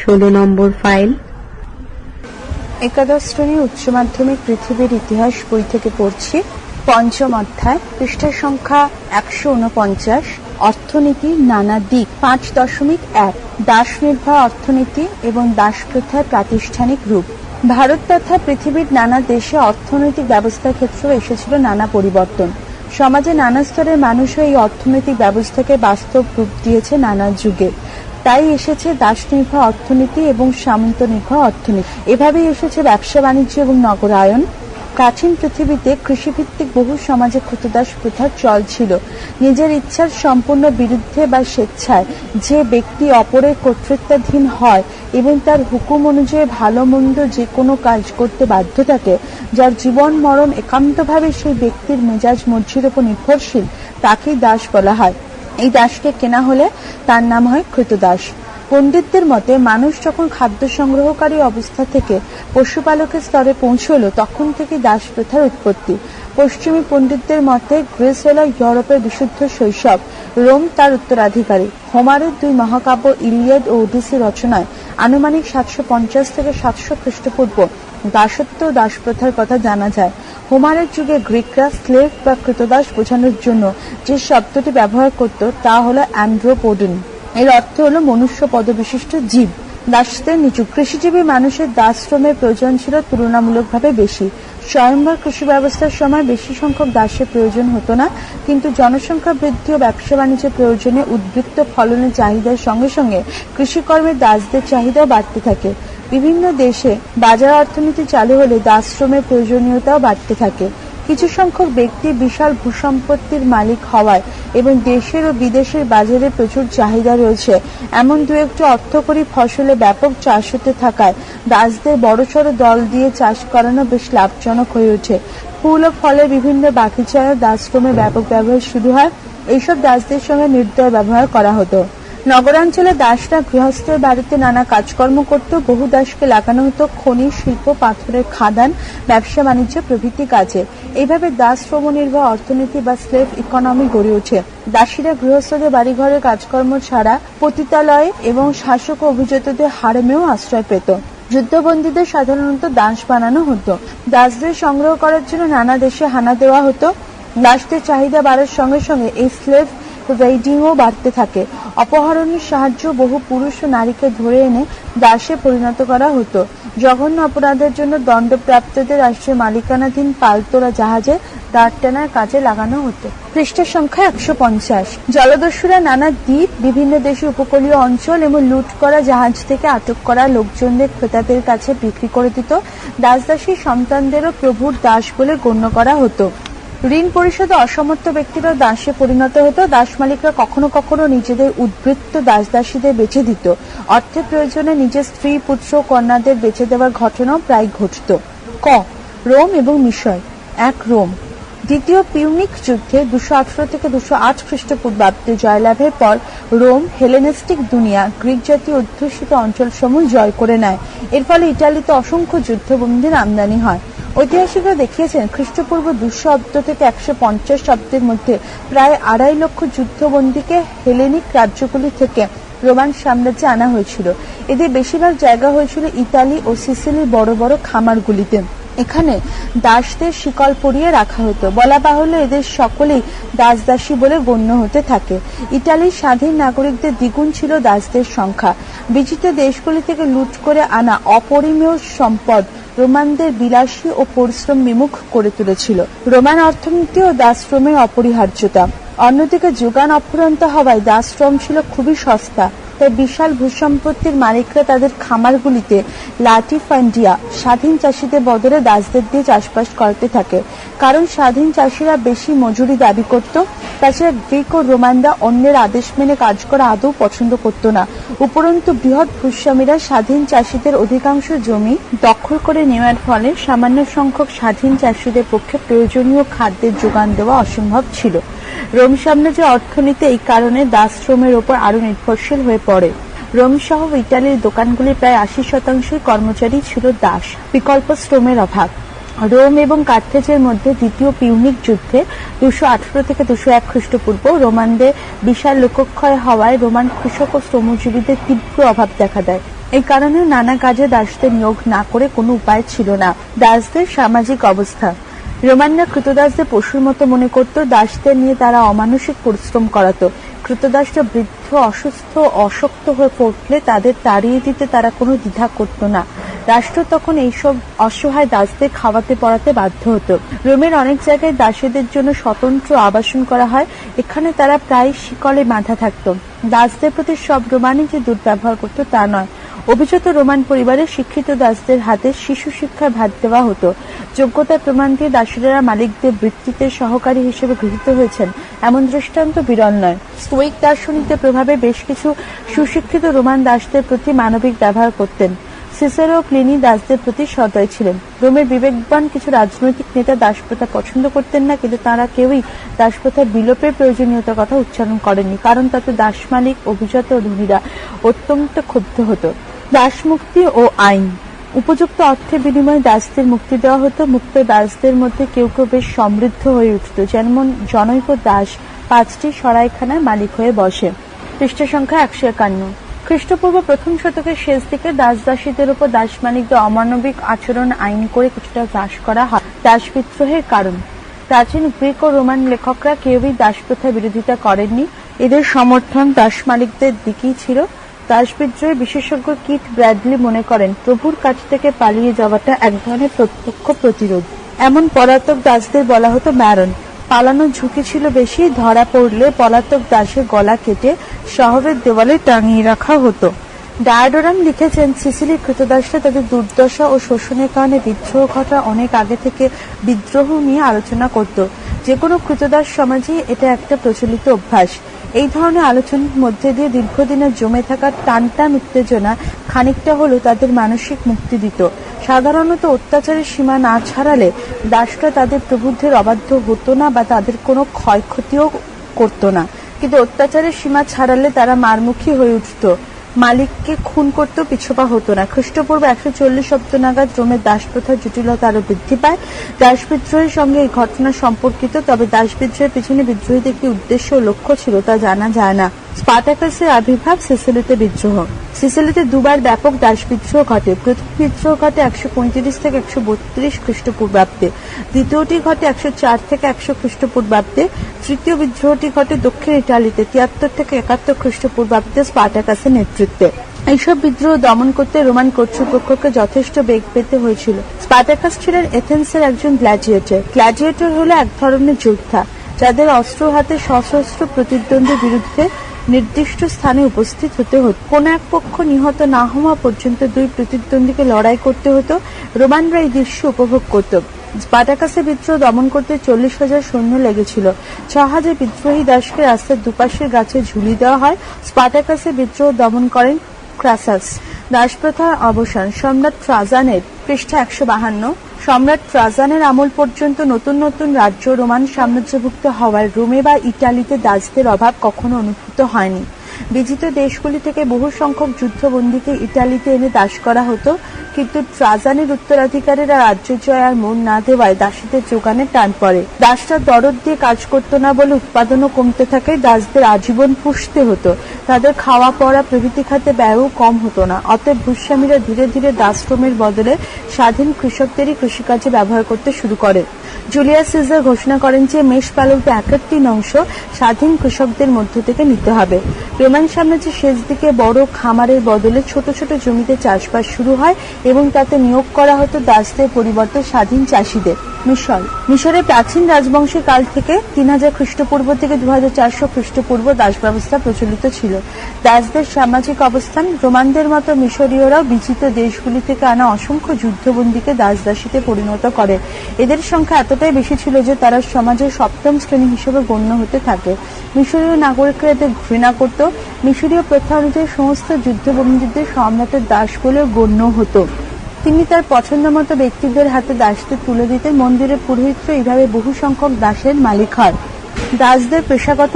ষোলো নম্বর ফাইল। একাদশ শ্রেণির উচ্চ মাধ্যমিক পৃথিবীর ইতিহাস বই থেকে পড়ছি। পঞ্চম অধ্যায় পৃষ্ঠা সংখ্যা একশো উনপঞ্চাশ অর্থনীতি নানা দিক, পাঁচ দশমিক এক, দাস নির্ভর অর্থনীতি এবং দাস প্রথার প্রাতিষ্ঠানিক রূপ। ভারত তথা পৃথিবীর নানা দেশে অর্থনৈতিক ব্যবস্থার ক্ষেত্রেও এসেছিল নানা পরিবর্তন। সমাজে নানা স্তরের মানুষও এই অর্থনৈতিক ব্যবস্থাকে বাস্তব রূপ দিয়েছে নানা যুগে। তাই এসেছে দাস নির্ভর অর্থনীতি এবং সামন্ত নির্ভর অর্থনীতি। এভাবেই এসেছে ব্যবসা বাণিজ্য এবং নগরায়ন। প্রাচীন পৃথিবীতে কৃষিভিত্তিক বহু সমাজে ক্ষুতদাস প্রথার চল ছিল নিজের ইচ্ছার সম্পূর্ণ বিরুদ্ধে বা স্বেচ্ছায় যে ব্যক্তি অপরের কর্তৃত্বাধীন হয় এবং তার হুকুম অনুযায়ী ভালো মন্দ যে কোনো কাজ করতে বাধ্য থাকে, যার জীবন মরণ একান্তভাবে সেই ব্যক্তির মেজাজ মর্জির উপর নির্ভরশীল, তাকেই দাস বলা হয়। এই দাসকে কেনা হলে তার নাম হয় কৃতদাস পণ্ডিতদের মতে, মানুষ যখন খাদ্য সংগ্রহকারী অবস্থা থেকে পশুপালকের স্তরে পৌঁছল, তখন থেকে দাস প্রথার উৎপত্তি। পশ্চিমী পণ্ডিতদের মতে, গ্রিস হল ইউরোপের বিশুদ্ধ শৈশব। রোম তার উত্তরাধিকারী। হোমারের দুই মহাকাব্য ইলিয়াড ও ওডিসি রচনায় আনুমানিক সাতশো পঞ্চাশ থেকে সাতশো খ্রিস্টপূর্ব দাসত্ব ও দাসপ্রথার কথা জানা যায়। হোমারের যুগে গ্রিকরা স্লেভ বা কৃতদাস বোঝানোর জন্য যে শব্দটি ব্যবহার করত তা হলো অ্যান্ড্রোপোডন। এর অর্থ হলো মনুষ্য পদবিশিষ্ট জীব। দাসদের নিচু কৃষিজীবী মানুষের দাসশ্রমের প্রয়োজন ছিল তুলনামূলকভাবে বেশি। স্বয়ংবর কৃষি ব্যবস্থার সময় বেশি সংখ্যক দাসের প্রয়োজন হতো না, কিন্তু জনসংখ্যা বৃদ্ধি ও ব্যবসা বাণিজ্যের প্রয়োজনে উদ্বৃত্ত ফলনের চাহিদার সঙ্গে সঙ্গে কৃষিকর্মের দাসদের চাহিদাও বাড়তে থাকে। বিভিন্ন দেশে বাজার অর্থনীতি চালু হলে দাসশ্রমের প্রয়োজনীয়তাও বাড়তে থাকে। কিছু সংখ্যক ব্যক্তি বিশাল ভূসম্পত্তির মালিক হওয়ায় এবং দেশের ও বিদেশের বাজারে প্রচুর চাহিদা রয়েছে। এমন দু একটি অর্থকরী ফসলে ব্যাপক চাষ হতে থাকায় দাসদের বড়সড় দল দিয়ে চাষ করানো বেশ লাভজনক হয়ে ওঠে। ফুল ও ফলের বিভিন্ন বাগিচায় দাসশ্রমের ব্যাপক ব্যবহার শুরু হয়। এইসব দাসদের সঙ্গে নির্দয় ব্যবহার করা হতো। নগরাঞ্চলে দাসরা গৃহস্থের বাড়িতে নানা কাজকর্ম করত বহু দাসকে লাগানো হতো খনি, শিল্প, পাথরের খাদান, ব্যবসা, বাণিজ্য প্রভৃতি কাজে। এইভাবে দাস শ্রম নির্ভর অর্থনীতি বা স্লেভ ইকোনমি গড়ে ওঠে। দাসীরা গৃহস্থদের বাড়িঘরের কাজকর্ম ছাড়া পতিতালয়ে এবং শাসক অভিজাতদের হারেমেও আশ্রয় পেত। যুদ্ধবন্দীদের সাধারণত দাস বানানো হতো। দাসদের সংগ্রহ করার জন্য নানা দেশে হানা দেওয়া হতো। দাসদের চাহিদা বাড়ার সঙ্গে সঙ্গে এই স্লেভ রেডিংও বাড়তে থাকে। অপহরণের সাহায্য বহু পুরুষ ও নারীকে ধরে এনে দাসে পরিণত করা হতো। জঘন্য অপরাধের জন্য দণ্ডপ্রাপ্তদের রাষ্ট্রের মালিকানাধীন পালতোলা জাহাজে দাঁড় টানার কাজে লাগানো হতো। পৃষ্ঠের সংখ্যা একশো পঞ্চাশ। জলদস্যুরা নানা দ্বীপ, বিভিন্ন দেশে উপকূলীয় অঞ্চল এবং লুট করা জাহাজ থেকে আটক করা লোকজনদের ক্রেতাদের কাছে বিক্রি করে দিত। দাসদাসী সন্তানদেরও প্রভুর দাস বলে গণ্য করা হতো। ঋণ পরিশোধে অসমর্থ ব্যক্তিরা দাসে পরিণত হতো। দাস মালিকরা কখনো কখনো নিজেদের উদ্বৃত্ত দাসদাসীদের বেচে দিত। অর্থের প্রয়োজনে নিজের স্ত্রী, পুত্র, কন্যাদের বেচে দেওয়ার ঘটনাও প্রায় ঘটত। ক, রোম এবং মিশর। এক, রোম। দ্বিতীয় পিউনিক যুদ্ধে দুশো আঠারো থেকে দুশো আট খ্রিস্টপূর্বাব্দে জয়লাভের পর রোম হেলেনিস্টিক দুনিয়া গ্রিক জাতীয় অধ্যুষিত অঞ্চলসমূহ জয় করে নেয়। এর ফলে ইটালিতে অসংখ্য যুদ্ধবন্দীর আমদানি হয়। ঐতিহাসিকরা দেখিয়েছেন খ্রিস্টপূর্ব দুশো অব্দ থেকে একশো পঞ্চাশ শব্দের মধ্যে প্রায় আড়াই লক্ষ যুদ্ধবন্দীকে হেলেনিক রাজ্যগুলি থেকে রোমান সাম্রাজ্যে আনা হয়েছিল। এদের বেশিরভাগ জায়গা হয়েছিল ইতালি ও সিসিলির বড় বড় খামারগুলিতে। এখানে দাসদের শিকল পরিয়ে রাখা হতো। বলা বাহুল্য এদের সকলেই দাসদাসী বলে গণ্য হতে থাকে। ইটালির স্বাধীন নাগরিকদের দ্বিগুণ ছিল দাসদের সংখ্যা। বিচিত্র দেশগুলি থেকে লুট করে আনা অপরিমেয় সম্পদ রোমানদের বিলাসী ও পরিশ্রম বিমুখ করে তুলেছিল। রোমান অর্থনীতি ও দাসশ্রমের অপরিহার্যতা। অন্যদিকে যোগান অফুরন্ত হওয়ায় দাসশ্রম ছিল খুবই সস্তা। তাই বিশাল ভূসম্পত্তির মালিকরা তাদের খামারগুলিতে লাটিফান্ডিয়া স্বাধীন চাষিদের বদলে দাসদের দিয়ে চাষবাস করতে থাকে। কারণ স্বাধীন চাষিরা বেশি মজুরি দাবি করত তাছাড়া গ্রিক ও রোমানরা অন্যের আদেশ মেনে কাজ করা আদৌ পছন্দ করত না। উপরন্তু বৃহৎ ভূস্বামীরা স্বাধীন চাষিদের অধিকাংশ জমি দখল করে নেওয়ার ফলে সামান্য সংখ্যক স্বাধীন চাষিদের পক্ষে প্রয়োজনীয় খাদ্যের যোগান দেওয়া অসম্ভব ছিল। রোম সাম্রাজ্যের অর্থনীতি এই কারণে দাসশ্রমের ওপর আরও নির্ভরশীল হয়ে পড়ে। রোম সহ ইটালির দোকানগুলি প্রায় আশি শতাংশই কর্মচারী ছিল দাস। বিকল্প শ্রমের অভাব। রোম এবং কার্থেজের মধ্যে দ্বিতীয় পিউনিক যুদ্ধে দুশো আঠারো থেকে দুশো এক খ্রিস্টপূর্ব রোমানদের বিশাল লোকক্ষয় হওয়ায় রোমান কৃষক ও শ্রমজীবীদের তীব্র অভাব দেখা দেয়। এই কারণে নানা কাজে দাসদের নিয়োগ না করে কোনো উপায় ছিল না। দাসদের সামাজিক অবস্থা। রোমানরা কৃতদাসদের পশুর মতো মনে করত, দাসদের নিয়ে তারা অমানসিক পরিশ্রম করাতো। কৃতদাসরা বৃদ্ধ, অসুস্থ অশক্ত হয়ে পড়লে তাদের তাড়িয়ে দিতে তারা কোনো দ্বিধা করত না। রাষ্ট্র তখন এইসব অসহায় দাসদের খাওয়াতে পড়াতে বাধ্য হতো। রোমের অনেক জায়গায় দাসীদের জন্য স্বতন্ত্র আবাসন করা হয়। এখানে তারা প্রায় শিকলে বাঁধা থাকতো। দাসদের প্রতি সব রোমানই যে দুর্ব্যবহার করতো তা নয়। অভিজাত রোমান পরিবারের শিক্ষিত দাসদের হাতে শিশু শিক্ষায় ভাত দেওয়া হতো। যোগ্যতার প্রমাণ দিয়ে দাসীরা মালিকদের বৃত্তিতে সহকারী হিসেবে গৃহীত হয়েছেন। এমন দৃষ্টান্ত বিরল নয়। স্টোইক দার্শনিকদের প্রভাবে বেশ কিছু সুশিক্ষিত রোমান দাসদের প্রতি মানবিক ব্যবহার করতেন। সিসেরো ও প্লিনি দাসদের প্রতি সদয় ছিলেন। রোমের বিবেকবান কিছু রাজনৈতিক নেতা দাসপ্রথা পছন্দ করতেন না, কিন্তু তারা কেউই দাসপ্রথার বিলোপের প্রয়োজনীয়তার কথা উচ্চারণ করেননি, কারণ তাতে দাস মালিক, অভিজাত ও ধনীরা অত্যন্ত ক্ষুব্ধ হতো। দাসমুক্তি ও আইন। উপযুক্ত অর্থের বিনিময়ে দাসদের মুক্তি দেওয়া হতো, মুক্ত দাসদের মধ্যে কেউ কেউ বেশ সমৃদ্ধ হয়ে উঠত, যেমন জনৈক দাস পাঁচটি সরাইখানার মালিক হয়ে বসে। পৃষ্ঠা সংখ্যা একশো একান্ন। খ্রিস্টপূর্ব প্রথম শতকের শেষ দিকে দাস দাসীদের উপর দাস মালিকদের অমানবিক আচরণ আইন করে কিছুটা হ্রাস করা হয়। দাস বিদ্রোহের কারণ। প্রাচীন গ্রিক ও রোমান লেখকরা কেউই দাসপ্রথার বিরোধিতা করেননি। এদের সমর্থন দাস মালিকদের দিকেই ছিল। দাস বিদ্রোহে বিশেষজ্ঞ কিট ব্র্যাডলি মনে করেন, প্রভুর কাছ থেকে পালিয়ে যাওয়াটা এক ধরনের প্রত্যক্ষ প্রতিরোধ। এমন পলাতক দাসদের বলা হতো ম্যারন। পালানোর ঝুঁকি ছিল বেশি, ধরা পড়লে পলাতক দাসের গলা কেটে শহরের দেওয়ালে টাঙিয়ে রাখা হতো। ডায়াডোরাম লিখেছেন সিসিলির কৃতদাসরা তাদের দুর্দশা ও শোষণের কারণে বিদ্রোহ ঘটা অনেক আগে থেকে বিদ্রোহ নিয়ে আলোচনা করত। যে কোনো কৃতদাস সমাজে এটা একটা প্রচলিত অভ্যাস। এই ধরনের আলোচনার মধ্যে দিয়ে দীর্ঘদিনের জমে থাকা টান টান উত্তেজনা খানিকটা হলেও তাদের মানসিক মুক্তি দিত। সাধারণত অত্যাচারের সীমা না ছাড়ালে দাসরা তাদের প্রবুদ্ধের অবাধ্য হতো না বা তাদের কোনো ক্ষয়ক্ষতিও করতো না। কিন্তু অত্যাচারের সীমা ছাড়ালে তারা মারমুখী হয়ে উঠত। মালিককে খুন করতেও পিছপা হতো না। খ্রিস্টপূর্ব একশো চল্লিশ সপ্ত নাগাদ রোমের দাসপ্রথার জটিলতা আরও বৃদ্ধি পায়। দাস বিদ্রোহের সঙ্গে এই ঘটনা সম্পর্কিত, তবে দাস বিদ্রোহের পিছনে বিদ্রোহীদের কি উদ্দেশ্য ও লক্ষ্য ছিল তা জানা যায় না। স্পার্টাকাসের আবির্ভাব সিসিলিতে বিদ্রোহ। সিসিলিতে দুবার ব্যাপক দাস বিদ্রোহ ঘটে। প্রথম বিদ্রোহ ঘটে একশো পঁয়ত্রিশ থেকে একশো বত্রিশ খ্রিস্টপূর্বাব্দে। দ্বিতীয়টি ঘটে একশো চার থেকে একশো খ্রিস্টপূর্বাব্দে। তৃতীয় বিদ্রোহটি ঘটে দক্ষিণ ইটালিতে, তিয়াত্তর থেকে একাত্তর খ্রিস্টপূর্বাব্দে স্পার্টাকাসের নেতৃত্বে। এইসব বিদ্রোহ দমন করতে রোমান কর্তৃপক্ষকে যথেষ্ট বেগ পেতে হয়েছিল। স্পার্টাকাস ছিলেন এথেন্সের একজন গ্ল্যাডিয়েটর। গ্ল্যাডিয়েটর হলো এক ধরনের যোদ্ধা, যাদের অস্ত্র হাতে সশস্ত্র প্রতিদ্বন্দ্বীর বিরুদ্ধে নির্দিষ্ট স্থানে উপস্থিত হতে হতো। কোন এক পক্ষ নিহত না হওয়া পর্যন্ত দুই প্রতিদ্বন্দ্বীকে লড়াই করতে হতো। রোমানরা এই দৃশ্য উপভোগ করত। স্পাটাকাসে বিদ্রোহ দমন করতে চল্লিশ হাজার সৈন্য লেগেছিল। ছ হাজার বিদ্রোহী দাসকে রাস্তার দুপাশের গাছে ঝুলি দেওয়া হয়। স্পাটাকাসে বিদ্রোহ দমন করেন ক্রাসাস। দাসপ্রথার অবসান, সম্রাট ট্রাজানের পৃষ্ঠা একশো বাহান্ন। সম্রাট ট্রাজানের আমল পর্যন্ত নতুন নতুন রাজ্য রোমান সাম্রাজ্যভুক্ত হওয়ায় রোমে বা ইটালিতে দাসদের অভাব কখনো অনুভূত হয়নি। বিজিত দেশগুলি থেকে বহু সংখ্যক যুদ্ধবন্দীকে ইটালিতে এনে দাস করা হতো। কিন্তু ট্রাজানের উত্তরাধিকারীরা রাজ্য জয় আর মন না দেওয়ায় দাসীদের যোগানে টান পড়ে। দাসরা দরদ দিয়ে কাজ করতো না বলে উৎপাদনও কমতে থাকে, দাসদের আজীবন পুষতে হতো। তাদের খাওয়া, পড়া, প্রভৃতি খাতে ব্যয়ও কম হতো না। অতএব ভূস্বামীরা ধীরে ধীরে দাসশ্রমের বদলে স্বাধীন কৃষকদেরই কৃষিকাজে ব্যবহার করতে শুরু করে। জুলিয়াস সিজার ঘোষণা করেন যে মেষ পালকদের একের অংশ স্বাধীন কৃষকদের মধ্য থেকে নিতে হবে। রোমান সাম্রাজ্যের শেষ দিকে বড় খামারের বদলে ছোট ছোট জমিতে চাষবাস শুরু হয় এবং তাতে নিয়োগ করা হতো দাসদের পরিবর্তে স্বাধীন চাষিদের। মিশর। মিশরের প্রাচীন রাজবংশের কাল থেকে তিন হাজার খ্রিস্টপূর্ব থেকে দু হাজার চারশো খ্রিস্টপূর্ব দাস ব্যবস্থা প্রচলিত ছিল। দাসদের সামাজিক অবস্থান, রোমানদের মতো মিশরীয়রাও বিজিত দেশগুলি থেকে আনা অসংখ্য যুদ্ধবন্দীকে দাস দাসীতে পরিণত করে। এদের সংখ্যা এতটাই বেশি ছিল যে তারা সমাজের সপ্তম শ্রেণি হিসেবে গণ্য হতে থাকে। মিশরীয় নাগরিকরা এদের ঘৃণা করত। মিশরীয় প্রথা অনুযায়ী সমস্ত যুদ্ধবন্দীদের সম্রাটের দাস বলে গণ্য হতো। তিনি তার পছন্দ মতো ব্যক্তিদের হাতে দাসদের তুলে দিতে মন্দিরের পুরোহিতরা এইভাবে বহু সংখ্যক দাসের মালিক হয়। দাসদের পেশাগত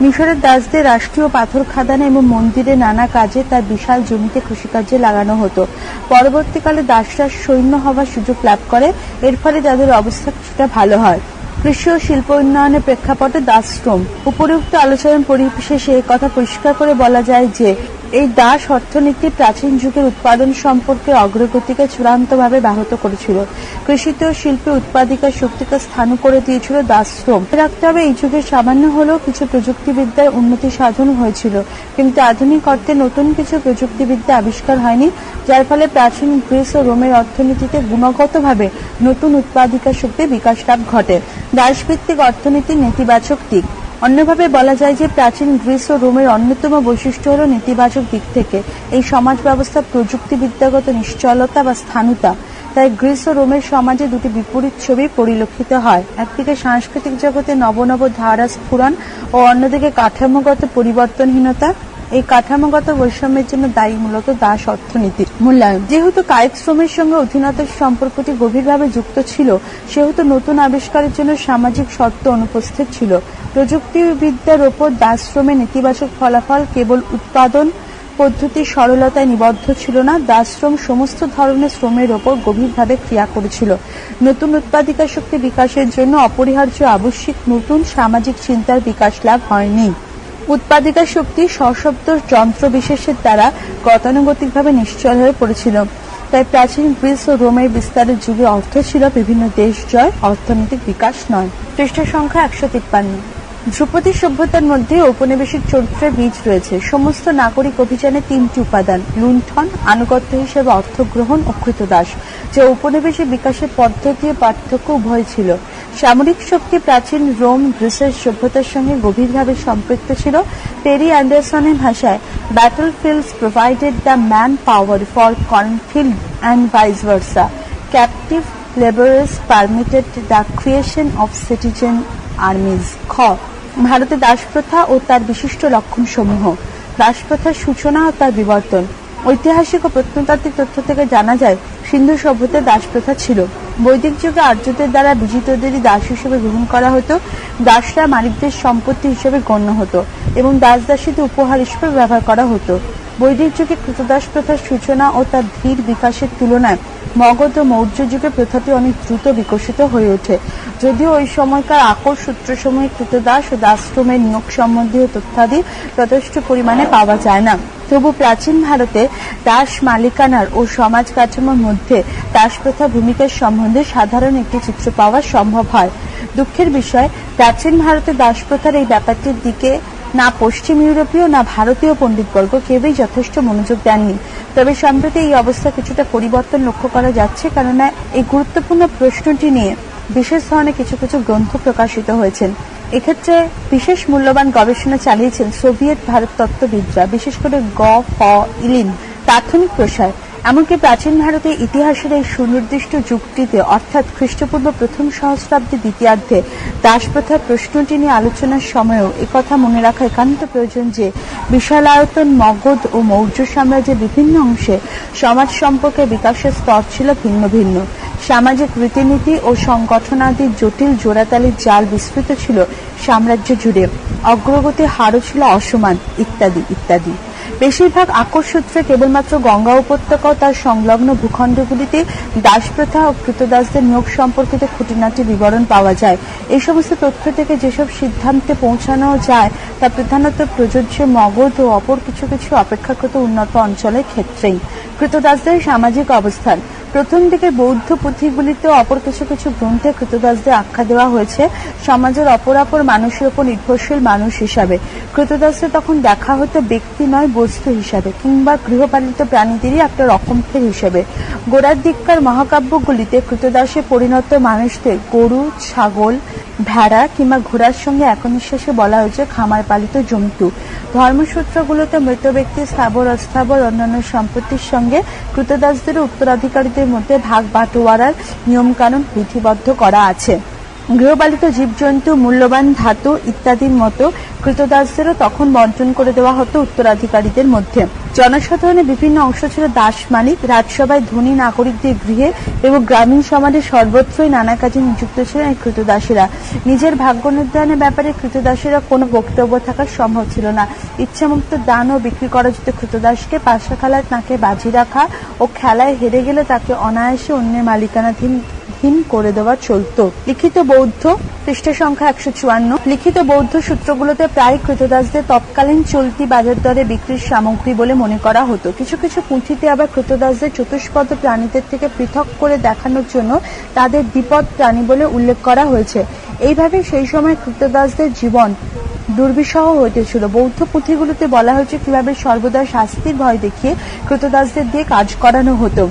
মিশরের দাসদের রাষ্ট্রীয় পাথর খাদানে এবং মন্দিরে নানা কাজে তার বিশাল জমিতে কৃষিকাজে লাগানো হতো। পরবর্তীকালে দাসরা সৈন্য হওয়ার সুযোগ লাভ করে, এর ফলে তাদের অবস্থা কিছুটা ভালো হয়। কৃষি ও শিল্প উন্নয়নের প্রেক্ষাপটে দাসশ্রম। উপরোক্ত আলোচনার পরিশেষে কথা পরিষ্কার করে বলা যায় যে এই দাস অর্থনীতি প্রাচীন যুগের উৎপাদন সম্পর্কে অগ্রগতিকে চূড়ান্তভাবে ব্যাহত করেছিল। কৃষিতে ও শিল্পে উৎপাদিকা শক্তিকে স্থান করে দিয়েছিল দাসশ্রম রাখতে হবে, এই যুগে সামান্য হলেও কিছু প্রযুক্তিবিদ্যার উন্নতি সাধন হয়েছিল। কিন্তু আধুনিক অর্থে নতুন কিছু প্রযুক্তিবিদ্যা আবিষ্কার হয়নি, যার ফলে প্রাচীন গ্রিস ও রোমের অর্থনীতিতে গুণগতভাবে নতুন উৎপাদিকা শক্তি বিকাশ লাভ ঘটে। দাসভিত্তিক অর্থনীতির নেতিবাচক দিক। অন্যভাবে বলা যায় যে প্রাচীন গ্রিস ও রোমের অন্যতম বৈশিষ্ট্য হল নেতিবাচক দিক থেকে। এই সমাজ ব্যবস্থা প্রযুক্তিবিদ্যাগত নিশ্চলতা বা স্থানুতা। তাই গ্রিস ও রোমের সমাজে দুটি বিপরীত ছবি পরিলক্ষিত হয়। একদিকে সাংস্কৃতিক জগতে নবনব ধারা স্ফুরণ ও অন্যদিকে কাঠামোগত পরিবর্তনহীনতা। এই কাঠামোগত বৈষম্যের জন্য দায়ী মূলত দাস অর্থনীতির মূল্যায়ন। যেহেতু কায়িক শ্রমের সঙ্গে অধীনতার সম্পর্কটি গভীরভাবে যুক্ত ছিল, সেহেতু নতুন আবিষ্কারের জন্য সামাজিক শর্ত অনুপস্থিত ছিল। প্রযুক্তিবিদ্যার ওপর দাস শ্রমের নেতিবাচক ফলাফল কেবল উৎপাদন পদ্ধতির সরলতায় নিবদ্ধ ছিল না দাসশ্রম সমস্ত ধরনের শ্রমের ওপর গভীরভাবে ক্রিয়া করেছিল। নতুন উৎপাদিকা শক্তি বিকাশের জন্য অপরিহার্য আবশ্যিক নতুন সামাজিক চিন্তার বিকাশ লাভ হয়নি। উৎপাদিকা শক্তি সশব্দ যন্ত্র বিশেষের দ্বারা গতানুগতিকভাবে নিশ্চল হয়ে পড়েছিল। তাই প্রাচীন গ্রিস ও রোমের বিস্তারের যুগে অর্থ ছিল বিভিন্ন দেশ জয়, অর্থনৈতিক বিকাশ নয়। পৃষ্ঠ সংখ্যা একশো তিপ্পান্ন। ধ্রুপদী সভ্যতার মধ্যে ঔপনিবেশিক চরিত্রের বীজ রয়েছে। সমস্ত নাগরিক অভিযানে তিনটি উপাদান, লুণ্ঠন, আনুগত্য হিসেবে অর্থ গ্রহণ ও কৃতদাস যে ঔপনিবেশিক বিকাশের পদ্ধতি পার্থক্য উভয় ছিল। সামরিক শক্তি প্রাচীন রোম, গ্রিসের সভ্যতার সঙ্গে গভীরভাবে সম্পৃক্ত ছিল। পেরি অ্যান্ডারসনের ভাষায় battlefields provided the manpower for conflict and vice versa captive laborers permitted the creation of citizen armies খ, ভারতে দাসপ্রথা ও তার বিশিষ্ট লক্ষণসমূহ। দাসপ্রথার সূচনা ও তার বিবর্তন। ঐতিহাসিক ও প্রত্নতাত্ত্বিক তথ্য থেকে জানা যায়, সিন্ধু সভ্যতায় দাসপ্রথা ছিল। বৈদিক যুগে আর্যদের দ্বারা বিজিতদেরই দাস হিসেবে গ্রহণ করা হতো। দাসরা মালিকদের সম্পত্তি হিসেবে গণ্য হতো এবং দাস দাসীদের উপহার হিসেবে ব্যবহার করা হতো। বৈদিক যুগে কৃতদাস প্রথার সূচনা ও তার ধীর বিকাশের তুলনায় মগধ ও মৌর্য যুগে প্রথাটি অনেক দ্রুত বিকশিত হয়ে ওঠে। যদিও ওই সময়কার আকর সূত্রসমূহে কৃতদাস ও দাসশ্রমের নিয়োগ সম্বন্ধীয় তথ্যাদি যথেষ্ট পরিমাণে পাওয়া যায় না। তবু প্রাচীন ভারতে দাস মালিকানার ও সমাজ কাঠামোর মধ্যে দাস প্রথা ভূমিকার সম্বন্ধে সাধারণ একটি চিত্র পাওয়া সম্ভব হয়। দুঃখের বিষয়, প্রাচীন ভারতে দাস প্রথার এই ব্যাপারটির দিকে না পশ্চিম ইউরোপীয়, না ভারতীয় পণ্ডিতবর্গ কেউই যথেষ্ট মনোযোগ দেননি। তবে সম্প্রতি এই অবস্থা কিছুটা পরিবর্তন লক্ষ্য করা যাচ্ছে, কেননা এই গুরুত্বপূর্ণ প্রশ্নটি নিয়ে বিশেষ ধরনের কিছু কিছু গ্রন্থ প্রকাশিত হয়েছেন। এক্ষেত্রে বিশেষ মূল্যবান গবেষণা চালিয়েছেন সোভিয়েত ভারত তত্ত্ববিদরা বিশেষ করে গ ফ ইলিন, প্রাথমিক প্রসার। এমনকি প্রাচীন ভারতের ইতিহাসের এই সুনির্দিষ্ট যুক্তিতে, অর্থাৎ খ্রিস্টপূর্ব প্রথম সহস্রাব্দের দ্বিতীয়ার্ধে দাসপ্রথার প্রশ্নটি নিয়ে আলোচনার সময়ও একথা মনে রাখা একান্ত প্রয়োজন যে, বিশালায়তন মগধ ও মৌর্য সাম্রাজ্যের বিভিন্ন অংশে সমাজ সম্পর্কে বিকাশের স্তর ছিল ভিন্ন ভিন্ন। সামাজিক রীতিনীতি ও সংগঠনাদির জটিল জোড়াতালির জাল বিস্তৃত ছিল সাম্রাজ্য জুড়ে। অগ্রগতির হারও ছিল অসমান, ইত্যাদি ইত্যাদি। বেশিরভাগ আকরসূত্রে কেবলমাত্র গঙ্গা উপত্যকা ও তার সংলগ্ন ভূখণ্ডগুলিতে দাসপ্রথা ও কৃতদাসদের নিয়োগ সম্পর্কিত খুঁটিনাটি বিবরণ পাওয়া যায়। এই সমস্ত তথ্য থেকে যেসব সিদ্ধান্তে পৌঁছানো যায়, তা প্রধানত প্রযোজ্য মগধ ও অপর কিছু কিছু অপেক্ষাকৃত উন্নত অঞ্চলের ক্ষেত্রেই। কৃতদাসদের সামাজিক অবস্থান। প্রথম দিকে বৌদ্ধ পুঁথিগুলিতে অপর কিছু কিছু গ্রন্থে কৃতদাসদের আখ্যা দেওয়া হয়েছে। সমাজের অপরাপর মানুষের উপর নির্ভরশীল মানুষ হিসাবে। কৃতদাসদের তখন দেখা হতো ব্যক্তি নয়, বস্তু হিসাবে কিংবা গৃহপালিত প্রাণীদেরই একটা রকমফের হিসেবে। গোড়ার দিককার মহাকাব্যগুলিতে কৃতদাসে পরিণত মানুষদের গরু, ছাগল ভেড়া কিংবা ঘোড়ার সঙ্গে একনিঃশ্বাসে বলা হয়েছে খামার পালিত জন্তু। ধর্মসূত্রগুলোতে মৃত ব্যক্তি স্থাবর, অস্থাবর, অন্যান্য সম্পত্তির সঙ্গে কৃতদাসদের উত্তরাধিকারীদের মধ্যে ভাগ বাটোয়ারার নিয়মকানুন বিধিবদ্ধ করা আছে। গৃহপালিত জীবজন্তু, মূল্যবান ধাতু ইত্যাদির মতো কৃতদাসদেরও তখন বন্টন করে দেওয়া হতো উত্তরাধিকারীদের মধ্যে। জনসাধারণের বিভিন্ন অংশ ছিল দাস মালিক রাজসভায় ধনী নাগরিকদের গৃহে এবং গ্রামীণ সমাজে সর্বত্রই নানা কাজে নিযুক্ত ছিলেন এই কৃতদাসীরা। নিজের ভাগ্য নির্ধারণের ব্যাপারে কৃতদাসীরা কোনো বক্তব্য থাকা সম্ভব ছিল না। ইচ্ছামুক্ত দান ও বিক্রি করা যেত কৃতদাসকে পাশা খেলায় তাকে বাজি রাখা ও খেলায় হেরে গেলে তাকে অনায়াসে অন্যের মালিকানাধীন স্বাধীন করে দেওয়া চলত। লিখিত বৌদ্ধ পৃষ্ঠ সংখ্যা একশো চুয়ান্ন। লিখিত বৌদ্ধ সূত্রগুলোতে প্রায় কৃতদাসদের তৎকালীন চলতি বাজার দরে বিক্রির সামগ্রী বলে মনে করা হতো। কিছু কিছু পুঁথিতে আবার কৃতদাসদের চতুষ্পদ প্রাণীদের থেকে পৃথক করে দেখানোর জন্য তাদের দ্বিপদ প্রাণী বলে উল্লেখ করা হয়েছে। এইভাবে সেই সময় কৃতদাসদের জীবন দুর্বিষহ হইতেছিল। বৌদ্ধ পুঁথিগুলোতে বলা হয়েছে কীভাবে সর্বদা শাস্তির ভয় দেখিয়ে কৃতদাসদের দিয়ে কাজ করানো হতো।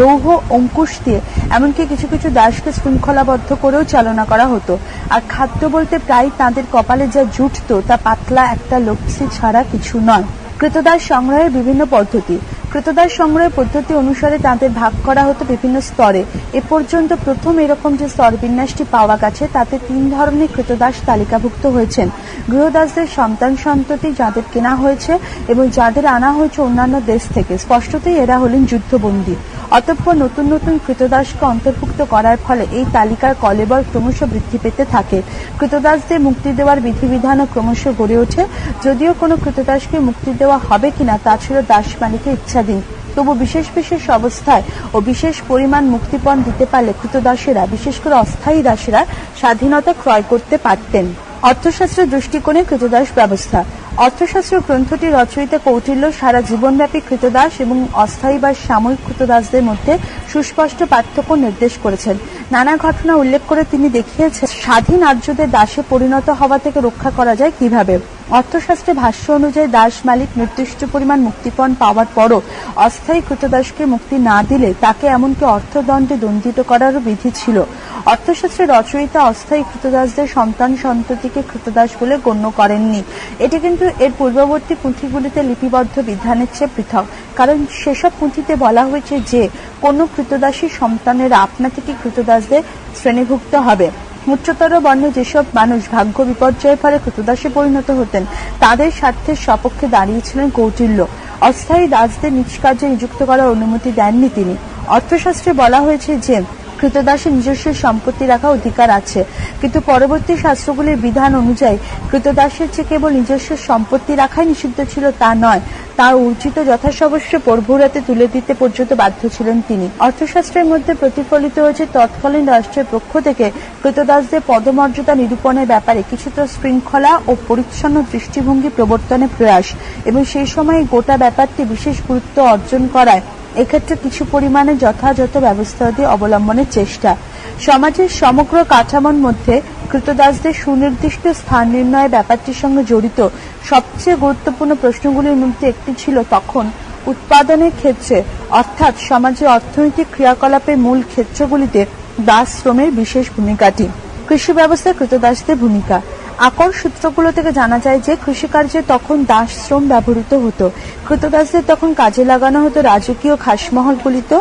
লৌহ অঙ্কুশ দিয়ে, এমনকি কিছু কিছু দাসকে শৃঙ্খলাবদ্ধ করেও চালনা করা হতো। আর খাদ্য বলতে প্রায় তাদের কপালে যা জুটত, তা পাতলা একটা লক্ষ্মী ছাড়া কিছু নয়। ক্রেতদাস সংগ্রহের বিভিন্ন পদ্ধতি কৃতদাস সংগ্রহের পদ্ধতি অনুসারে তাদের ভাগ করা হতো বিভিন্ন স্তরে। এ পর্যন্ত প্রথম এরকম যে স্তর বিন্যাসটি পাওয়া গেছে, তাতে তিন ধরনের কৃতদাস তালিকাভুক্ত হয়েছেন। গৃহদাসদের সন্তান সন্ততি যাদের কেনা হয়েছে এবং যাদের আনা হয়েছে অন্যান্য দেশ থেকে, স্পষ্টতই এরা হলেন যুদ্ধবন্দী। অতঃপর নতুন নতুন কৃতদাসকে অন্তর্ভুক্ত করার ফলে এই তালিকার কলেবর ক্রমশ বৃদ্ধি পেতে থাকে। কৃতদাসদের মুক্তি দেওয়ার বিধিবিধানও ক্রমশ গড়ে ওঠে। যদিও কোনো কৃতদাসকে মুক্তি দেওয়া হবে কিনা, তা ছিল দাস মালিকের ইচ্ছাধীন তবু বিশেষ বিশেষ অবস্থায় ও বিশেষ পরিমাণ মুক্তিপণ দিতে পারলে কৃতদাসেরা বিশেষ করে অস্থায়ী দাসেরা স্বাধীনতা ক্রয় করতে পারতেন। অর্থশাস্ত্রের দৃষ্টিকোণে কৃতদাস ব্যবস্থা। অর্থশাস্ত্র গ্রন্থটি রচয়িতা কৌটিল্য সারা জীবনব্যাপী কৃতদাস এবং অস্থায়ী বা সাময়িক কৃতদাসদের মধ্যে সুস্পষ্ট পার্থক্য নির্দেশ করেছেন। নানা ঘটনা উল্লেখ করে তিনি দেখিয়েছেন, স্বাধীন আর্যদের দাসে পরিণত হওয়া থেকে রক্ষা করা যায় কীভাবে? অর্থশাস্ত্রে ভাষ্য অনুযায়ী দাস মালিক নির্দিষ্ট পরিমাণ মুক্তিপণ পাওয়ার পরও অস্থায়ী কৃতদাসকে মুক্তি না দিলে তাকে এমনকি অর্থদণ্ডে দণ্ডিত করারও বিধি ছিল। অর্থশাস্ত্রের রচয়িতা অস্থায়ী কৃতদাসদের সন্তান সন্ততিকে কৃতদাস বলে গণ্য করেননি। এটি কিন্তু এর পূর্ববর্তী পুঁথিগুলিতে লিপিবদ্ধ বিধানের চেয়ে পৃথক। কারণ সেসব পুঁথিতে বলা হয়েছে যে, কোনো কৃতদাসী সন্তানেরা আপনা থেকে কৃতদাসদের শ্রেণীভুক্ত হবে। উচ্চতর বর্ণে যেসব মানুষ ভাগ্য বিপর্যয়ের ফলে কৃতদাসে পরিণত হতেন, তাদের স্বার্থের সপক্ষে দাঁড়িয়েছিলেন কৌটিল্য। অস্থায়ী দাসদের নিজ কাজে নিযুক্ত করার অনুমতি দেননি তিনি। অর্থশাস্ত্রে বলা হয়েছে যে কৃতদাসের নিজস্ব সম্পত্তি রাখা অধিকার আছে। কিন্তু পরবর্তী শাস্ত্রগুলির বিধান অনুযায়ী কৃতদাসের যে কেবল নিজস্ব সম্পত্তি রাখাই নিষিদ্ধ ছিল তা নয়, তার উচিত যথাসবস্য প্রভুরাতে তুলে দিতে পর্যন্ত বাধ্য ছিলেন তিনি। অর্থশাস্ত্রের মধ্যে প্রতিফলিত হয়েছে তৎকালীন রাষ্ট্রের পক্ষ থেকে কৃতদাসদের পদমর্যাদা নিরূপণের ব্যাপারে কিছুটা শৃঙ্খলা ও পরিচ্ছন্ন দৃষ্টিভঙ্গি প্রবর্তনের প্রয়াস এবং সেই সময় গোটা ব্যাপারটি বিশেষ গুরুত্ব অর্জন করায় এক্ষেত্রে কিছু পরিমাণে যথাযথ ব্যবস্থাদি অবলম্বনের চেষ্টা। সমাজের সমগ্র কাঠামোর মধ্যে কৃতদাসদের সুনির্দিষ্ট স্থান নির্ণয়ের ব্যাপারটির সঙ্গে জড়িত সবচেয়ে গুরুত্বপূর্ণ প্রশ্নগুলির মধ্যে একটি ছিল তখন উৎপাদনের ক্ষেত্রে, অর্থাৎ সমাজের অর্থনৈতিক ক্রিয়াকলাপের মূল ক্ষেত্রগুলিতে দাস শ্রমের বিশেষ ভূমিকাটি। কৃষি ব্যবস্থায় কৃতদাসদের ভূমিকা। আকর সূত্রগুলো থেকে জানা যায় যে কৃষিকার্যে তখন দাস শ্রম ব্যবহৃত হতো। কৃতদাসদের তখন কাজে লাগানো হতো রাজকীয় খাসমহলগুলিতে।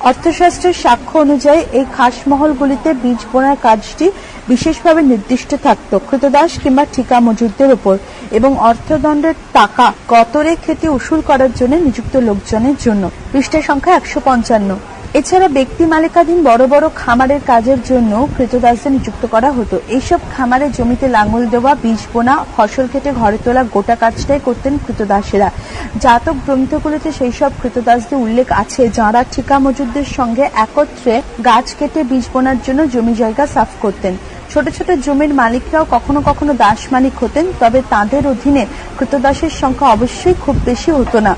অর্থশাস্ত্রের সাক্ষ্য অনুযায়ী এই খাসমহলগুলিতে বীজ বোনার কাজটি বিশেষভাবে নির্দিষ্ট থাকত। কৃতদাস কিংবা ঠিকা মজুরদের উপর এবং অর্থদণ্ডের টাকা গতরে খেতে উসুল করার জন্য নিযুক্ত লোকজনের জন্য। পৃষ্ঠা সংখ্যা একশো পঞ্চান্ন। এছাড়া ব্যক্তি মালিকাধীন বড় বড় খামারের কাজের জন্য কৃতদাসদের নিযুক্ত করা হতো। এইসব খামারে জমিতে লাঙল দেওয়া, বীজ বোনা, ফসল কেটে ঘরে তোলা গোটা কাজটাই করতেন কৃতদাসেরা। জাতক গ্রন্থগুলিতে সেই সব কৃতদাসদের উল্লেখ আছে, যাঁরা ঠিকা মজুরদের সঙ্গে একত্রে গাছ কেটে বীজ বোনার জন্য জমি জায়গা সাফ করতেন। ছোট ছোট জমির মালিকরাও কখনো কখনো দাস মালিক হতেন, তবে তাদের অধীনে কৃতদাসের সংখ্যা অবশ্যই খুব বেশি হতো না।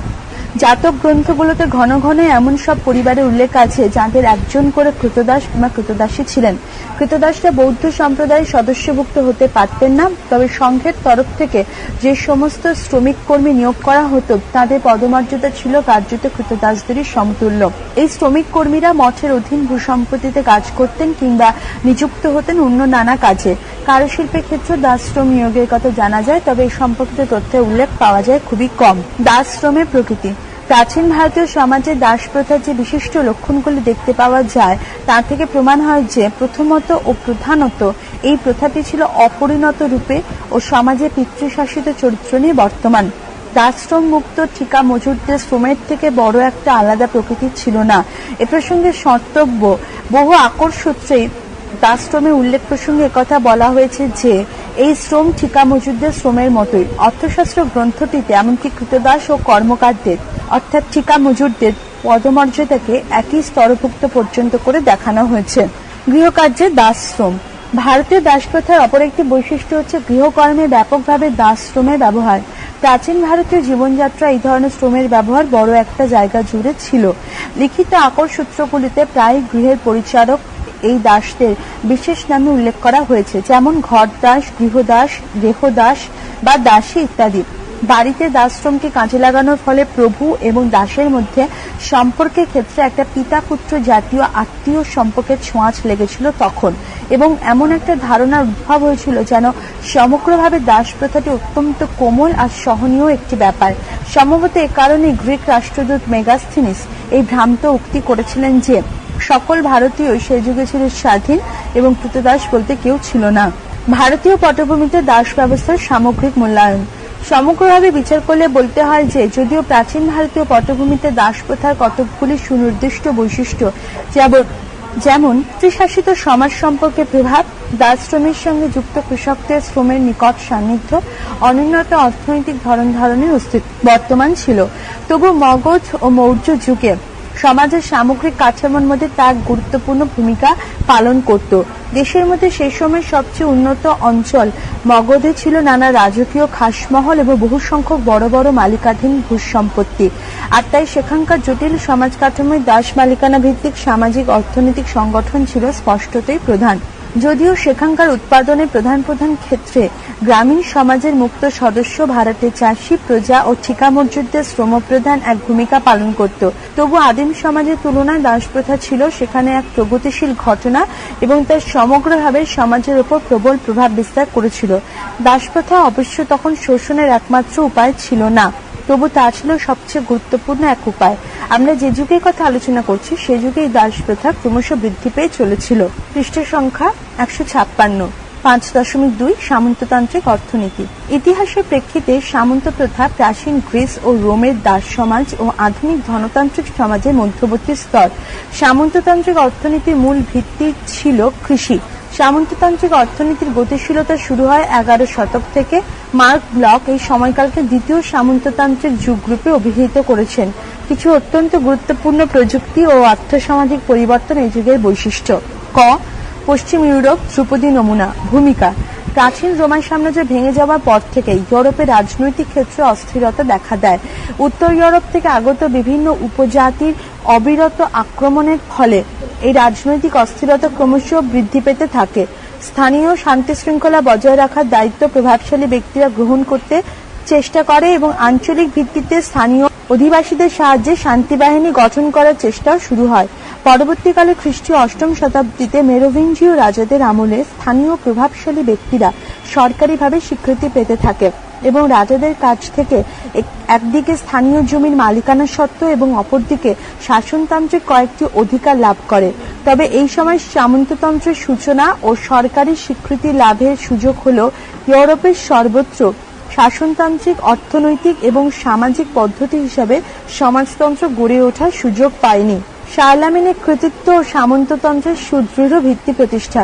জাতক গ্রন্থগুলোতে ঘন ঘন এমন সব পরিবারের উল্লেখ আছে, যাদের একজন করে কৃতদাস কিংবা কৃতদাসী ছিলেন। কৃতদাসরা বৌদ্ধ সম্প্রদায়ের সদস্যভুক্ত হতে পারতেন না, তবে সংঘের তরফ থেকে যে সমস্ত শ্রমিক কর্মী নিয়োগ করা হতো, তাদের পদমর্যাদা ছিল কার্যত কৃতদাসদেরই সমতুল্য। এই শ্রমিক কর্মীরা মঠের অধীন ভূসম্পত্তিতে কাজ করতেন কিংবা নিযুক্ত হতেন অন্য নানা কাজে। কারুশিল্পের ক্ষেত্রে দাসশ্রম নিয়োগের কথা জানা যায়, তবে এই সম্পর্কিত তথ্যের উল্লেখ পাওয়া যায় খুবই কম। দাসশ্রমের প্রকৃতি। প্রাচীন ভারতীয় সমাজে দাস প্রথার যে বিশিষ্ট লক্ষণগুলি দেখতে পাওয়া যায়, তা থেকে প্রমাণ হয় যে প্রথমত ও প্রধানত এই প্রথাটি ছিল অপরিণত রূপে ও সমাজে পিতৃশাসিত চরিত্র নিয়ে বর্তমান। দাসশ্রম মুক্ত ঠিকা মজুরদের শ্রমের থেকে বড় একটা আলাদা প্রকৃতি ছিল না। এ প্রসঙ্গে সর্তব্য বহু আকর সূত্রেই দাসশ্রমের উল্লেখ প্রসঙ্গে একথা বলা হয়েছে যে, এই শ্রম ঠিকা মজুরদের শ্রমের মতোই। অর্থশাস্ত্র গ্রন্থটিতে এমনকি কৃতদাস ও কর্মকারদের, অর্থাৎ ঠিকা মজুরদের পদমর্যাদাকে একই স্তরভুক্ত পর্যন্ত করে দেখানো হয়েছে। গৃহকার্যে দাসশ্রম ভারতীয় দাসপ্রথার অপর একটি বৈশিষ্ট্য হচ্ছে গৃহকর্মে ব্যাপকভাবে দাসশ্রমের ব্যবহার। প্রাচীন ভারতীয় জীবনযাত্রা এই ধরনের শ্রমের ব্যবহার বড় একটা জায়গা জুড়ে ছিল। লিখিত আকর সূত্রগুলিতে প্রায় গৃহের পরিচারক এই দাসদের বিশেষ নামে উল্লেখ করা হয়েছে, যেমন ঘরদাস, গৃহদাস, দেহদাস বা দাসী ইত্যাদি। বাড়িতে দাসশ্রমকে কাজে লাগানোর ফলে প্রভু এবং দাসের মধ্যে সম্পর্কের ক্ষেত্রে একটা পিতা পুত্র জাতীয় আত্মীয় সম্পর্কের ছোঁয়াচ লেগেছিল তখন। এবং এমন একটা ধারণার উদ্ভব হয়েছিল যেন সমগ্রভাবে দাস প্রথাটি অত্যন্ত কোমল আর সহনীয় একটি ব্যাপার। সম্ভবত এ কারণে গ্রিক রাষ্ট্রদূত মেগাস্থিনিস এই ভ্রান্ত উক্তি করেছিলেন যে সকল ভারতীয় সে যুগে ছিল স্বাধীন এবং কৃতদাস বলতে কেউ ছিল না। ভারতীয় পটভূমিতে দাস ব্যবস্থার সামগ্রিক মূল্যায়ন। সমগ্রভাবে বিচার করলে বলতে হয় যে, যদিও প্রাচীন ভারতীয় পটভূমিতে দাস প্রথার কতকগুলি সুনির্দিষ্ট বৈশিষ্ট্য, যেমন যেমন স্ত্রীশাসিত সমাজ সম্পর্কে প্রভাব, দাস শ্রমের সঙ্গে যুক্ত কৃষকদের শ্রমের নিকট সান্নিধ্য অনুন্নত অর্থনৈতিক ধরন ধারণের অস্তিত্ব বর্তমান ছিল। তবু মগধ ও মৌর্য যুগে সমাজের সামগ্রিক কাঠামোর মধ্যে তার গুরুত্বপূর্ণ ভূমিকা পালন করত। দেশের মধ্যে সেই সময় সবচেয়ে উন্নত অঞ্চল মগধে ছিল নানা রাজকীয় খাসমহল এবং বহু সংখ্যক বড় বড় মালিকাধীন ভূ সম্পত্তি। আর তাই সেখানকার জটিল সমাজ কাঠামোয় দাস মালিকানা ভিত্তিক সামাজিক অর্থনৈতিক সংগঠন ছিল স্পষ্টতই প্রধান। যদিও সেখানকার উৎপাদনের প্রধান প্রধান ক্ষেত্রে গ্রামীণ সমাজের মুক্ত সদস্য ভারতে চাষি, প্রজা ও ঠিকা মজুরদের শ্রমপ্রধান এক ভূমিকা পালন করত। তবু আদিম সমাজের তুলনায় দাসপ্রথা ছিল সেখানে এক প্রগতিশীল ঘটনা এবং তার সমগ্রভাবে সমাজের উপর প্রবল প্রভাব বিস্তার করেছিল। দাসপ্রথা অবশ্য তখন শোষণের একমাত্র উপায় ছিল না। তবু তা ছিল সবচেয়ে গুরুত্বপূর্ণ এক উপায়। আমরা যে যুগের কথা আলোচনা করছি, সে যুগে এই দাস প্রথা ক্রমশ বৃদ্ধি পেয়ে চলেছিল। পৃষ্ঠের সংখ্যা একশো ছাপ্পান্ন, পাঁচ দশমিক দুই সামন্ততান্ত্রিক অর্থনীতি। ইতিহাসের প্রেক্ষিতে সামন্ত প্রথা প্রাচীন গ্রিস ও রোমের দাস সমাজ ও আধুনিক ধনতান্ত্রিক সমাজের মধ্যবর্তী স্তর। সামন্ততান্ত্রিক অর্থনীতির মূল ভিত্তি ছিল কৃষি। সামন্ততান্ত্রিক অর্থনীতির গতিশীলতা শুরু হয় এগারো শতক থেকে মার্ক ব্লক এই সময়কালকে দ্বিতীয় সামন্ততান্ত্রিক যুগ রূপে অভিহিত করেছেন। কিছু অত্যন্ত গুরুত্বপূর্ণ প্রযুক্তি ও আর্থসামাজিক পরিবর্তন এই যুগের বৈশিষ্ট্য। ক, পশ্চিম ইউরোপ ধ্রুপদী নমুনা, ভূমিকা। প্রাচীন রোমান সাম্রাজ্য ভেঙে যাওয়ার পর থেকেই ইউরোপের রাজনৈতিক ক্ষেত্রে অস্থিরতা দেখা দেয়। উত্তর ইউরোপ থেকে আগত বিভিন্ন উপজাতির অবিরত আক্রমণের ফলে এই রাজনৈতিক অস্থিরতা ক্রমশ বৃদ্ধি পেতে থাকে। স্থানীয় শান্তি শৃঙ্খলা বজায় রাখার দায়িত্ব প্রভাবশালী ব্যক্তিরা গ্রহণ করতে চেষ্টা করে এবং আঞ্চলিক ভিত্তিতে স্থানীয় অধিবাসীদের সাহায্যে শান্তি বাহিনী গঠন করার চেষ্টা শুরু হয়। পরবর্তীকালে খ্রিস্টীয় অষ্টম শতাব্দীতে মেরোভিঞ্জীয় রাজাদের আমলে স্থানীয় প্রভাবশালী ব্যক্তিরা সরকারিভাবে স্বীকৃতি পেতে থাকে। এবং রাজাদের কাছ থেকে একদিকে স্থানীয় জমির মালিকানা সত্ত্ব এবং অপরদিকে শাসনতান্ত্রিক কয়েকটি অধিকার লাভ করে। তবে এই সময় সামন্ততন্ত্রের সূচনা ও সরকারি স্বীকৃতি লাভের সুযোগ হল ইউরোপের সর্বত্র শাসনতান্ত্রিক, অর্থনৈতিক এবং সামাজিক পদ্ধতি হিসাবে সমাজতন্ত্র গড়ে ওঠার সুযোগ পায়নি। শার্লামেনের কৃতিত্ব ও সামন্ততন্ত্রের সুদৃঢ় ভিত্তি প্রতিষ্ঠা।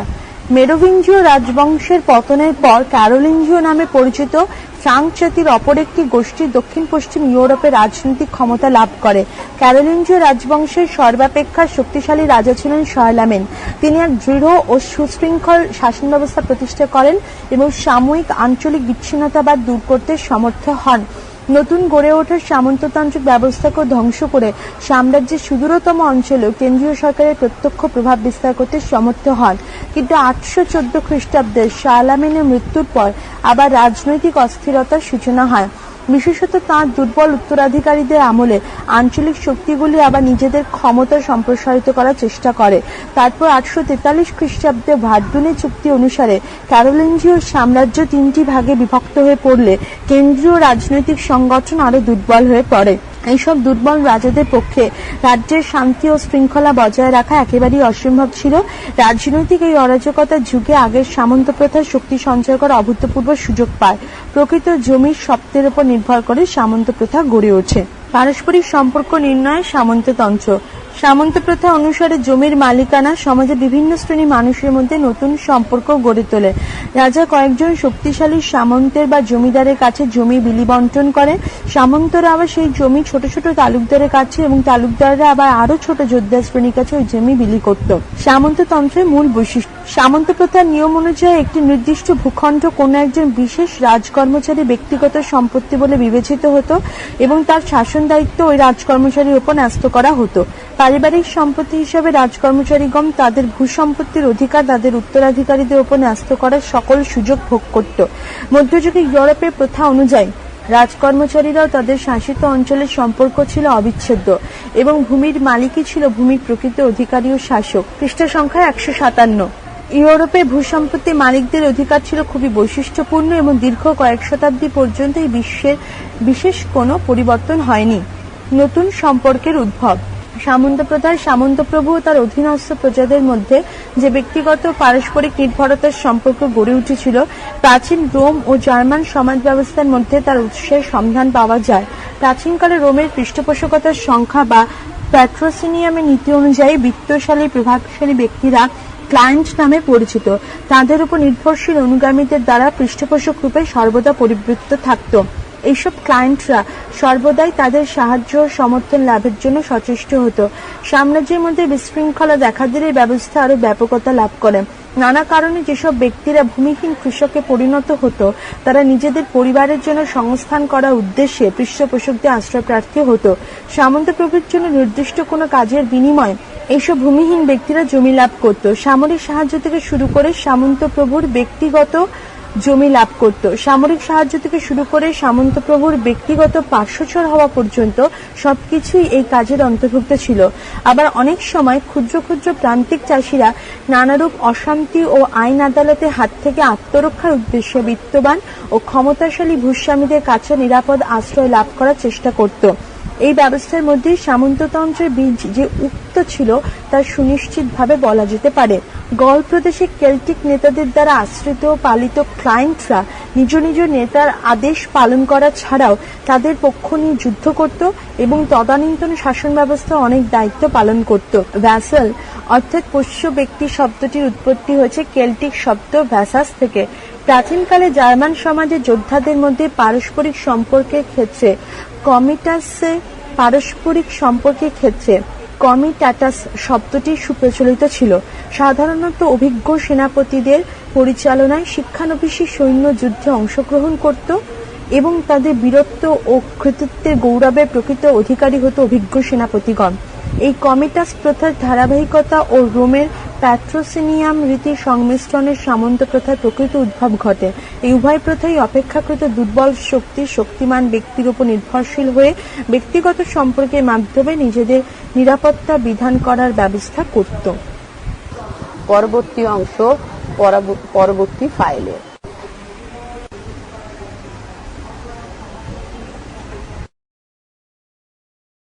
মেরোভিঞ্জীয় রাজবংশের পতনের পর ক্যারোলিঞ্জীয় নামে পরিচিত ফ্রাঙ্ক জাতির অপর একটি গোষ্ঠী দক্ষিণ পশ্চিম ইউরোপে রাজনৈতিক ক্ষমতা লাভ করে। ক্যারোলিঞ্জীয় রাজবংশের সর্বাপেক্ষা শক্তিশালী রাজা ছিলেন শার্লামেন তিনি এক দৃঢ় ও সুশৃঙ্খল শাসন ব্যবস্থা প্রতিষ্ঠা করেন এবং সাময়িক আঞ্চলিক বিচ্ছিন্নতাবাদ দূর করতে সমর্থ হন। নতুন গড়ে ওঠা সামন্ততান্ত্রিক ব্যবস্থাকে ধ্বংস করে সাম্রাজ্যের সুদূরতম অঞ্চলেও কেন্দ্রীয় সরকারের প্রত্যক্ষ প্রভাব বিস্তার করতে সমর্থ হন। কিন্তু আটশো চোদ্দ খ্রিস্টাব্দে শালামিনের মৃত্যুর পর আবার রাজনৈতিক অস্থিরতার সূচনা হয়। বিশেষত তাঁর দুর্বল উত্তরাধিকারীদের আমলে আঞ্চলিক শক্তিগুলি আবার নিজেদের ক্ষমতা সম্প্রসারিত করার চেষ্টা করে। তারপর আটশো তেতাল্লিশ খ্রিস্টাব্দে ভার্দুনে চুক্তি অনুসারে ক্যারোলিঞ্জীয় সাম্রাজ্য তিনটি ভাগে বিভক্ত হয়ে পড়লে কেন্দ্রীয় রাজনৈতিক সংগঠন আরও দুর্বল হয়ে পড়ে। এইসব দুর্বল রাজাদের পক্ষে রাজ্যের শান্তি ও শৃঙ্খলা বজায় রাখা একেবারেই অসম্ভব ছিল। রাজনৈতিক এই অরাজকতার যুগে আগের সামন্ত প্রথার শক্তি সঞ্চয় করা অভূতপূর্ব সুযোগ পায়। প্রকৃত জমির শব্দের উপর নির্ভর করে সামন্ত প্রথা গড়ে ওঠে। পারস্পরিক সম্পর্ক নির্ণয় সামন্ততন্ত্র সামন্ত প্রথা অনুসারে জমির মালিকানা সমাজে বিভিন্ন শ্রেণির মানুষের মধ্যে নতুন সম্পর্ক গড়ে তোলে। রাজা কয়েকজন শক্তিশালী সামন্তের বা জমিদারের কাছে জমি বিলি বন্টন করেন। সামন্তরা আবার সেই জমি ছোট ছোট তালুকদারের কাছে এবং তালুকদাররা আবার আরও ছোট যোদ্ধা শ্রেণির কাছে ওই জমি বিলি করত। সামন্ততন্ত্রের মূল বৈশিষ্ট্য সামন্ত প্রথার নিয়ম অনুযায়ী একটি নির্দিষ্ট ভূখণ্ড কোনো একজন বিশেষ রাজকর্মচারী ব্যক্তিগত সম্পত্তি বলে বিবেচিত হতো এবং তার শাসন দায়িত্ব ওই রাজকর্মচারীর উপর ন্যস্ত করা হতো। পারিবারিক সম্পত্তি হিসাবে রাজকর্মচারীগণ তাদের ভূসম্পত্তির অধিকার তাদের উত্তরাধিকারীদের উপর ন্যস্ত করার সকল সুযোগ ভোগ করত। মধ্যযুগে ইউরোপের প্রথা অনুযায়ী রাজকর্মচারীরাও তাদের শাসিত অঞ্চলের সম্পর্ক ছিল অবিচ্ছেদ্য এবং ভূমির মালিকই ছিল ভূমির প্রকৃত অধিকারী ও শাসক। পৃষ্ঠা সংখ্যা একশো সাতান্ন। ইউরোপে ভূসম্পত্তি মালিকদের অধিকার ছিল খুবই বৈশিষ্ট্যপূর্ণ এবং দীর্ঘ কয়েক শতাব্দী পর্যন্ত এই বিশ্বের বিশেষ কোনো পরিবর্তন হয়নি। নতুন সম্পর্কের উদ্ভব। সামন্ত প্রথার সামন্ত প্রভু তার অধীনস্থ প্রজাদের মধ্যে যে ব্যক্তিগত পারস্পরিক নির্ভরতার সম্পর্ক গড়ে উঠেছিল, প্রাচীন রোম ও জার্মান সমাজ ব্যবস্থার মধ্যে তার উৎসের সন্ধান পাওয়া যায়। প্রাচীনকালে রোমের পৃষ্ঠপোষকতার সংখ্যা বা প্যাট্রোসিনিয়ামের নীতি অনুযায়ী বিত্তশালী, প্রভাবশালী ব্যক্তিরা ক্লায়েন্ট নামে পরিচিত। তাদের উপর নির্ভরশীল অনুগামীদের দ্বারা পৃষ্ঠপোষক রূপে সর্বদা পরিবৃত্ত থাকত। এইসব ক্লায়েন্টরা সর্বদাই তাদের সাহায্য ও সমর্থন লাভের জন্য সচেষ্ট হতো। সাম্রাজ্যের মধ্যে বিশৃঙ্খলা দেখা দিলে ব্যবস্থা আরও ব্যাপকতা লাভ করে। নানা কারণে যেসব ব্যক্তিরা ভূমিহীন কৃষকে পরিণত হতো, তারা নিজেদের পরিবারের জন্য সংস্থান করার উদ্দেশ্যে পৃষ্ঠপোষকদের আশ্রয় প্রার্থী হতো। সামন্ত প্রভুর জন্য নির্দিষ্ট কোনো কাজের বিনিময়ে এইসব ভূমিহীন ব্যক্তিরা জমি লাভ করত। সামরিক সাহায্য থেকে শুরু করে সামন্ত প্রভুর ব্যক্তিগত জমি লাভ করত। সামরিক সাহায্য থেকে শুরু করে সামন্ত প্রভুর ব্যক্তিগত পার্শ্বচর হওয়া পর্যন্ত সবকিছুই এই কাজের অন্তর্ভুক্ত ছিল। আবার অনেক সময় ক্ষুদ্র ক্ষুদ্র প্রান্তিক চাষিরা নানারূপ অশান্তি ও আইন আদালতে হাত থেকে আত্মরক্ষার উদ্দেশ্যে বিত্তবান ও ক্ষমতাশালী ভূস্বামীদের কাছে নিরাপদ আশ্রয় লাভ করার চেষ্টা করত। এই ব্যবস্থার মধ্যে সামন্ততন্ত্রের বীজ যে উক্ত ছিল, তা সুনিশ্চিতভাবে বলা যেতে পারে। গল প্রদেশে কেল্টিক নেতাদের দ্বারা আশ্রিত পালিত ক্লায়েন্টরা নিজ নিজ নেতার আদেশ পালন করা ছাড়াও তাদের পক্ষ নিয়ে যুদ্ধ করত এবং তদানীন্তন শাসন ব্যবস্থা অনেক দায়িত্ব পালন করত। ভ্যাসেল, অর্থাৎ পোষ্য ব্যক্তি শব্দটির উৎপত্তি হয়েছে কেল্টিক শব্দ ভ্যাসাস থেকে। প্রাচীনকালে জার্মান সমাজে যোদ্ধাদের মধ্যে পারস্পরিক সম্পর্কের ক্ষেত্রে কমিটাসে পারস্পরিক সম্পর্কের ক্ষেত্রে কমিটাটাস শব্দটি সুপ্রচলিত ছিল। সাধারণত অভিজ্ঞ সেনাপতিদের পরিচালনায় শিক্ষানবিশী সৈন্য যুদ্ধে অংশগ্রহণ করত এবং তাদের বীরত্ব ও কৃতিত্বের গৌরবের প্রকৃত অধিকারী হতো অভিজ্ঞ সেনাপতিগণ। এই কমিটাস প্রথার ধারাবাহিকতা ও রোমের প্যাট্রোসিনিয়াম রীতির সংমিশ্রণের সামন্ত প্রথার প্রকৃত উদ্ভব ঘটে। এই উভয় প্রথাই অপেক্ষাকৃত দুর্বল শক্তি, শক্তিমান ব্যক্তির উপর নির্ভরশীল হয়ে ব্যক্তিগত সম্পর্কের মাধ্যমে নিজেদের নিরাপত্তা বিধান করার ব্যবস্থা করত। পরবর্তী অংশ পরবর্তী ফাইলে।